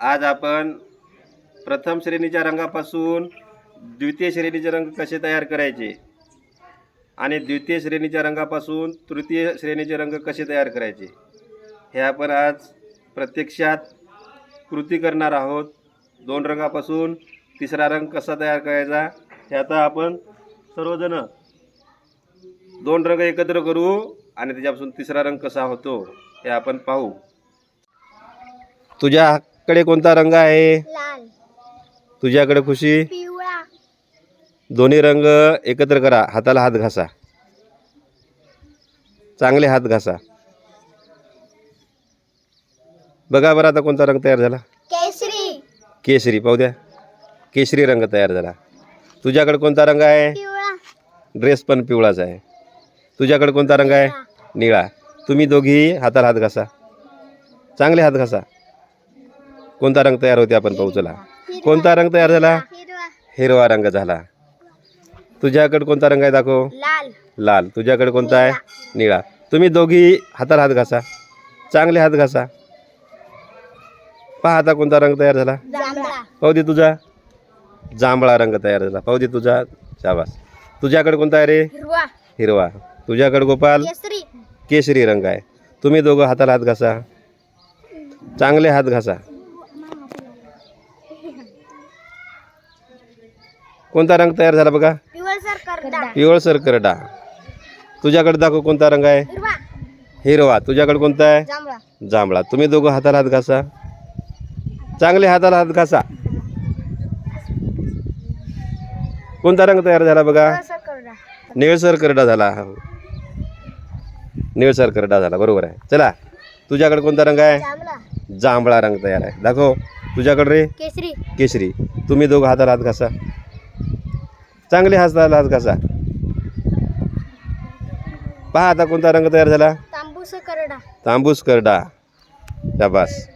आज आपण प्रथम श्रेणीच्या रंगापासून द्वितीय श्रेणीचे रंग कसे तयार करायचे? आणि द्वितीय श्रेणीच्या रंगापासून तृतीय श्रेणीचे रंग कसे तयार करायचे? हे आपण आज प्रत्यक्षात कृती करणार आहोत. दोन रंगापासून तिसरा रंग कसा तयार करायचा? हे आता आपण सर्वजण दोन रंग एकत्र करू आणि त्याच्यापासून तिसरा रंग कसा होतो हे आपण पाहू. तुझ्या तुझ्याकडे कोणता रंग आहे? लाल. तुझ्याकडे खुशी? पिवळा. दोन्ही रंग एकत्र करा. हाताला हात घासा. चांगले हात घासा. बघा बरं आता कोणता रंग तयार झाला. केसरी. केशरी पाहू द्या. केशरी रंग तयार झाला. तुझ्याकडे कोणता रंग आहे? पिवळा. ड्रेस पण पिवळाच आहे. तुझ्याकडे कोणता रंग आहे? निळा. तुम्ही दोघी हाताला हात घासा. चांगले हात घासा. कोणता रंग तयार होते आपण पाहू चला. कोणता रंग तयार झाला? हिरवा. रंग झाला. तुझ्याकडे कोणता रंग आहे दाखव? लाल. लाल. तुझ्याकडे कोणता आहे? निळा. तुम्ही दोघी हाताला हात घासा. चांगले हात घासा. पहा आता कोणता रंग तयार झाला. पाहू दे तुझा. जांभळा रंग तयार झाला. पाहू दे तुझा. शाबास. तुझ्याकडे कोणता आहे रे? हिरवा. तुझ्याकडे गोपाल? केसरी. केशरी रंग आहे. तुम्ही दोघं हाताला हात घासा. चांगले हात घासा. कोणता रंग तयार झाला बघा? पिवळसर करडा पिवळसर करडा तुझ्याकडे दाखव कोणता रंग आहे? हिरवा. हिरवा. तुझ्याकडे कोणता आहे? जांभळा. जांभळा. तुम्ही दोघं हाताला हात घासा. चांगले हाताला हात घासा. कोणता रंग तयार झाला बघा? पिवळसर करडा निळसर करडा झाला. निळसर करडा झाला. बरोबर आहे. चला. तुझ्याकडे कोणता रंग आहे? जांभळा. जांभळा रंग तयार आहे. दाखव. तुझ्याकडे रे? केसरी. केशरी तुम्ही दोघं हाताला हात घासा. चांगले हाताला हात घासा पहा आता कोणता रंग तयार झाला. तांबूस करडा. तांबूस करडा. शाबास.